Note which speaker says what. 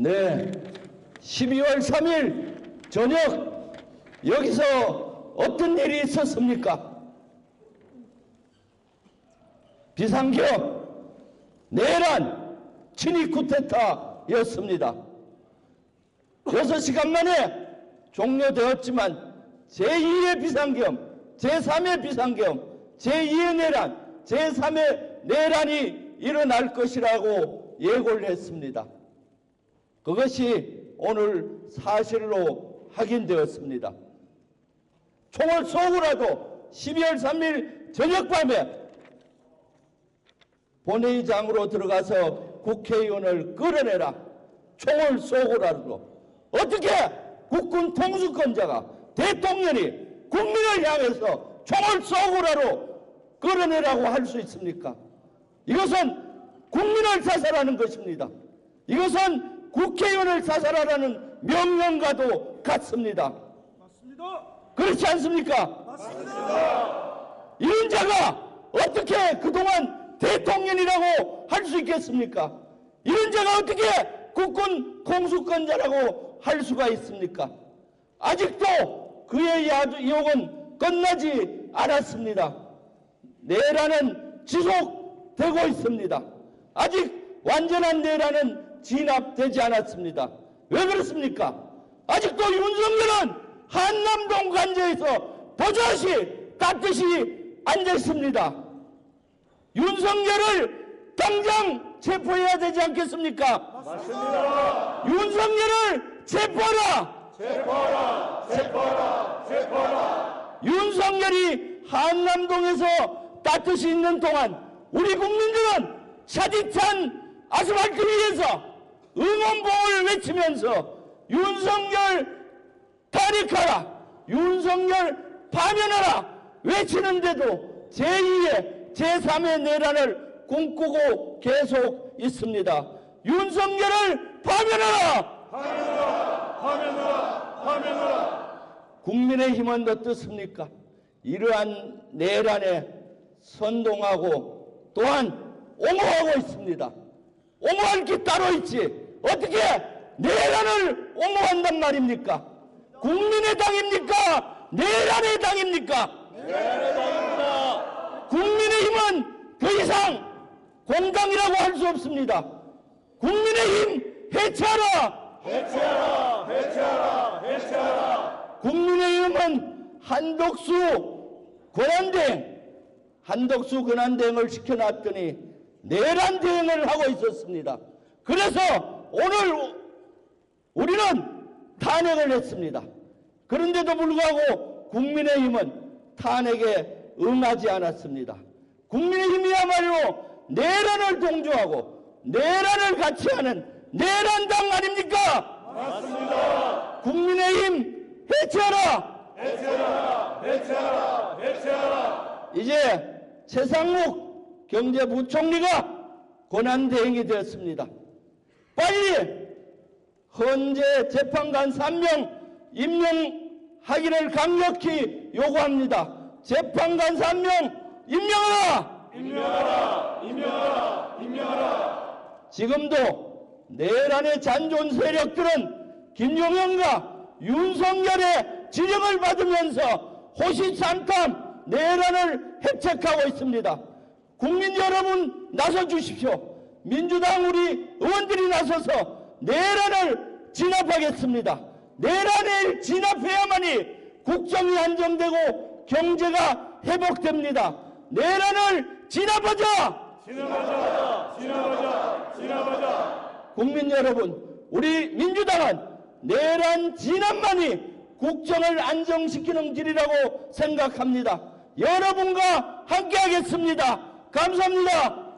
Speaker 1: 네. 12월 3일 저녁 여기서 어떤 일이 있었습니까? 비상기업 내란 친위 쿠데타였습니다. 6시간 만에 종료되었지만 제2의 비상경, 제3의 비상경, 제2의 내란, 제3의 내란이 일어날 것이라고 예고를 했습니다. 그것이 오늘 사실로 확인되었습니다. 총을 쏘고라도 12월 3일 저녁밤에 본회의장으로 들어가서 국회의원을 끌어내라. 총을 쏘고라도 어떻게 국군 통수권자가 대통령이 국민을 향해서 총을 쏘고라도 끌어내라고 할 수 있습니까? 이것은 국민을 사살하는 것입니다. 이것은 국회의원을 사살하라는 명령과도 같습니다.
Speaker 2: 맞습니다.
Speaker 1: 그렇지 않습니까?
Speaker 2: 맞습니다.
Speaker 1: 이런 자가 어떻게 그동안 대통령이라고 할 수 있겠습니까? 이런 자가 어떻게 국군 공수권자라고 할 수가 있습니까? 아직도 그의 야주- 유혹은 끝나지 않았습니다. 내란은 지속되고 있습니다. 아직 완전한 내란은 진압되지 않았습니다. 왜 그렇습니까? 아직도 윤석열은 한남동 관저에서 버젓이 깍듯이 앉아 있습니다. 윤석열을 당장 체포해야 되지 않겠습니까?
Speaker 2: 맞습니다.
Speaker 1: 윤석열을 체포하라!
Speaker 2: 체포하라. 체포하라. 체포하라.
Speaker 1: 윤석열이 한남동에서 따뜻이 있는 동안 우리 국민들은 차디찬 아스팔트 위에서 응원봉을 외치면서 윤석열 탄핵하라 윤석열 파면하라 외치는데도 제2의 제3의 내란을 꿈꾸고 계속 있습니다 윤석열을 파면하라
Speaker 2: 화면으로. 화면으로.
Speaker 1: 국민의힘은 어떻습니까? 이러한 내란에 선동하고 또한 옹호하고 있습니다. 옹호할 게 따로 있지. 어떻게 내란을 옹호한단 말입니까? 국민의 당입니까? 내란의 당입니까?
Speaker 2: 내란의 당입니다.
Speaker 1: 국민의 힘은 더 이상 공당이라고 할 수 없습니다. 국민의 힘 해체하라!
Speaker 2: 해체하라. 해체하라. 해체하라.
Speaker 1: 국민의 힘은 한덕수 권한대행, 한덕수 권한대행을 시켜놨더니 내란 대행을 하고 있었습니다. 그래서 오늘 우리는 탄핵을 했습니다. 그런데도 불구하고 국민의힘은 탄핵에 응하지 않았습니다. 국민의힘이야말로 내란을 동조하고 내란을 같이 하는 내란당 아닙니까?
Speaker 2: 맞습니다.
Speaker 1: 국민의힘 해체하라!
Speaker 2: 해체하라. 해체하라. 해체하라.
Speaker 1: 이제 최상목 경제부총리가 권한대행이 되었습니다. 빨리 헌재 재판관 3명 임명하기를 강력히 요구합니다. 재판관 3명 임명하라!
Speaker 2: 임명하라. 임명하라. 임명하라.
Speaker 1: 지금도 내란의 잔존 세력들은 김용현과 윤석열의 지령을 받으면서 호시삼탐 내란을 해책하고 있습니다. 국민 여러분 나서 주십시오. 민주당 우리 의원들이 나서서 내란을 진압하겠습니다. 내란을 진압해야만이 국정이 안정되고 경제가 회복됩니다. 내란을 진압하자!
Speaker 2: 진압하자. 진압하자. 진압하자.
Speaker 1: 국민 여러분, 우리 민주당은 내란 진압만이 국정을 안정시키는 길이라고 생각합니다. 여러분과 함께하겠습니다. 감사합니다.